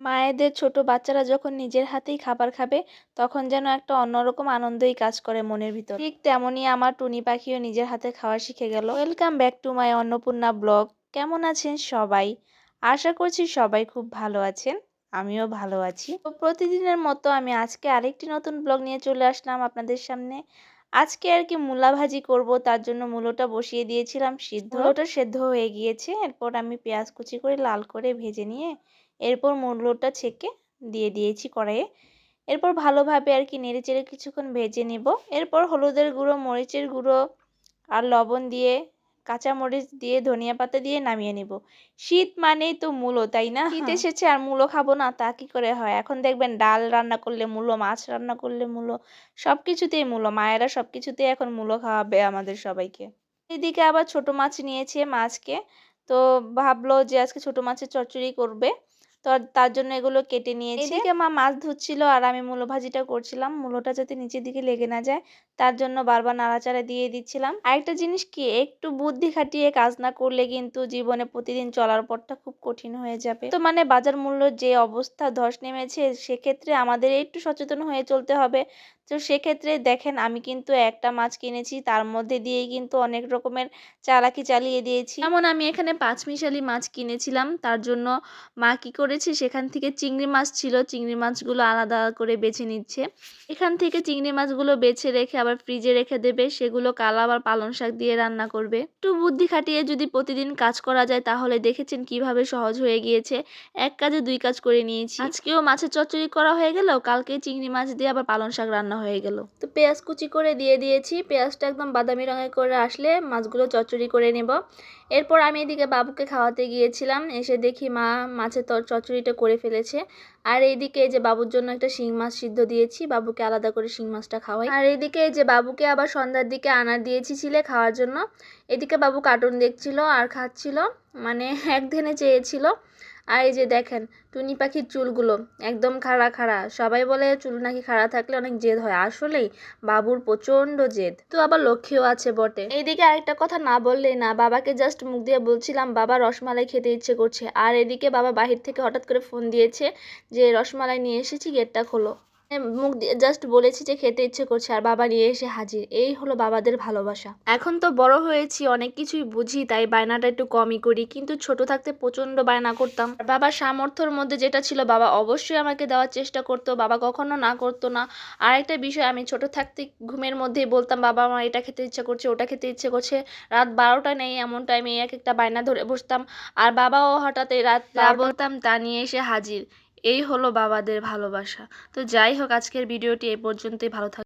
মায়েদের ছোট বাচ্চারা যখন নিজের হাতেই খাবার খাবে, তখন যেন একটা অন্যরকম আনন্দই কাজ করে মনের ভিতর। ঠিক তেমনই আমার টুনি পাখিও নিজের হাতে খাওয়া শিখে গেল। Welcome back to my Annapurna blog কেমন আছেন সবাই? আশা করছি সবাই খুব ভালো আছেন। আমিও ভালো আছি। তো প্রতিদিনের মতো আমি আজকে আরেকটি নতুন ব্লগ নিয়ে চলে আসলাম আপনাদের সামনে। আজকে আর কি মূলা ভাজি করব তার জন্য মুলোটা বসিয়ে দিয়েছিলাম। সিদ্ধ মূলোটা সেদ্ধ হয়ে গিয়েছে। এরপর আমি পেঁয়াজ কুচি করে লাল করে ভেজে নিয়ে এরপর মুলোটা ছেঁকে দিয়ে দিয়েছি কড়াইয়ে। এরপর ভালোভাবে আর কি নেড়ে চেড়ে কিছুক্ষণ ভেজে নিব। এরপর হলুদের গুঁড়ো মরিচের গুঁড়ো আর লবণ দিয়ে কাঁচা মরিচ দিয়ে ধনিয়া পাতা দিয়ে নামিয়ে নিব। শীত মানেই তো মূলো তাই না? শীত এসেছে আর মূলো খাব না তা কি করে হয়? এখন দেখবেন ডাল রান্না করলে মূলো মাছ রান্না করলে মূলো সব কিছুতেই মূলো মায়েরা সবকিছুতেই এখন মূলো খাওয়াবে আমাদের সবাইকে। এদিকে আবার ছোট মাছ নিয়েছে মাছকে তো ভাবলো যে আজকে ছোট মাছের চচ্চড়ি করবে। তো তার জন্য এগুলো কেটে নিয়েছি। এদিকে মা মাছ ধুচ্ছিল আর আমি মূলো ভাজিটা করছিলাম। মূলোটা যাতে নিচের দিকে লেগে না যায়, তার জন্য বারবার নাড়াচাড়া দিয়ে দিচ্ছিলাম। আরেকটা জিনিস কি, একটু বুদ্ধি খাটিয়ে কাজ না করলে কিন্তু জীবনে প্রতিদিন চলার পথটা খুব কঠিন হয়ে যাবে। তো মানে বাজার মূল্য যে অবস্থা ধস নেমেছে, সেক্ষেত্রে আমাদের একটু সচেতন হয়ে চলতে হবে। তো সেক্ষেত্রে দেখেন আমি কিন্তু একটা মাছ কিনেছি, তার মধ্যে দিয়েই কিন্তু অনেক রকমের চালাকি চালিয়ে দিয়েছি। যেমন আমি এখানে পাঁচমিশালি মাছ কিনেছিলাম, তার জন্য মা কী করেছে, সেখান থেকে চিংড়ি মাছ ছিল, চিংড়ি মাছগুলো আলাদা করে বেছে নিচ্ছে। এখান থেকে চিংড়ি মাছগুলো বেছে রেখে আবার ফ্রিজে রেখে দেবে, সেগুলো কালা আবার পালং শাক দিয়ে রান্না করবে। একটু বুদ্ধি খাটিয়ে যদি প্রতিদিন কাজ করা যায়, তাহলে দেখেছেন কীভাবে সহজ হয়ে গিয়েছে। এক কাজে দুই কাজ করে নিয়েছি। আজকেও মাছের চচ্চড়ি করা হয়ে গেল, কালকে চিংড়ি মাছ দিয়ে আবার পালং শাক রান্না হয়ে গেল। তো পেঁয়াজ কুচি করে দিয়ে দিয়েছি। পেঁয়াজটা একদম বাদামি রঙের করে আসলে মাছগুলো চচ্চড়ি করে নেব। এরপর আমি এদিকে বাবুকে খাওয়াতে গিয়েছিলাম। এসে দেখি মা মাছের তর চচ্চড়িটা করে ফেলেছে। আর এইদিকে যে বাবুর জন্য একটা শিং মাছ সিদ্ধ দিয়েছি। বাবুকে আলাদা করে শিং মাছটা খাওয়াই। আর এইদিকে যে বাবুকে আবার সন্ধ্যার দিকে আনার দিয়েছি ছিলে খাওয়ার জন্য। এদিকে বাবু কার্টুন দেখছিল আর খাচ্ছিল। মানে এক ধ্যানে চেয়েছিল। আর এই যে দেখেন, টুনি পাখির চুলগুলো একদম খাড়া খাড়া। সবাই বলে চুল নাকি খাড়া থাকলে অনেক জেদ হয়। আসলেই বাবুর প্রচণ্ড জেদ। তো আবার লক্ষ্মীও আছে বটে। এইদিকে আরেকটা কথা না বললেই না, বাবাকে জাস্ট মুখ দিয়ে বলছিলাম, বাবা রসমালাই খেতে ইচ্ছে করছে। আর এদিকে বাবা বাহির থেকে হঠাৎ করে ফোন দিয়েছে যে, রসমালাই নিয়ে এসেছি, গেটটা খোলো। মুখ দিয়ে জাস্ট বলেছি যে খেতে ইচ্ছে করছে আর বাবা নিয়ে এসে হাজির। এই হলো বাবাদের ভালোবাসা। এখন তো বড় হয়েছি অনেক কিছুই বুঝি তাই বায়নাটা একটু কমই করি। কিন্তু ছোট থাকতে প্রচণ্ড বায়না করতাম। বাবার সামর্থ্যর মধ্যে যেটা ছিল বাবা অবশ্যই আমাকে দেওয়ার চেষ্টা করতো বাবা কখনো না করতো না। আর একটা বিষয় আমি ছোট থাকতে ঘুমের মধ্যেই বলতাম বাবা আমার এটা খেতে ইচ্ছে করছে ওটা খেতে ইচ্ছে করছে। রাত বারোটা নেই এমন টাইমে এক একটা বায়না ধরে বসতাম। আর বাবাও হঠাৎ রাত বলতাম তা নিয়ে এসে হাজির। এই হলো বাবাদের ভালোবাসা। তো যাই হোক আজকের ভিডিওটি এ পর্যন্তই। ভালো থাক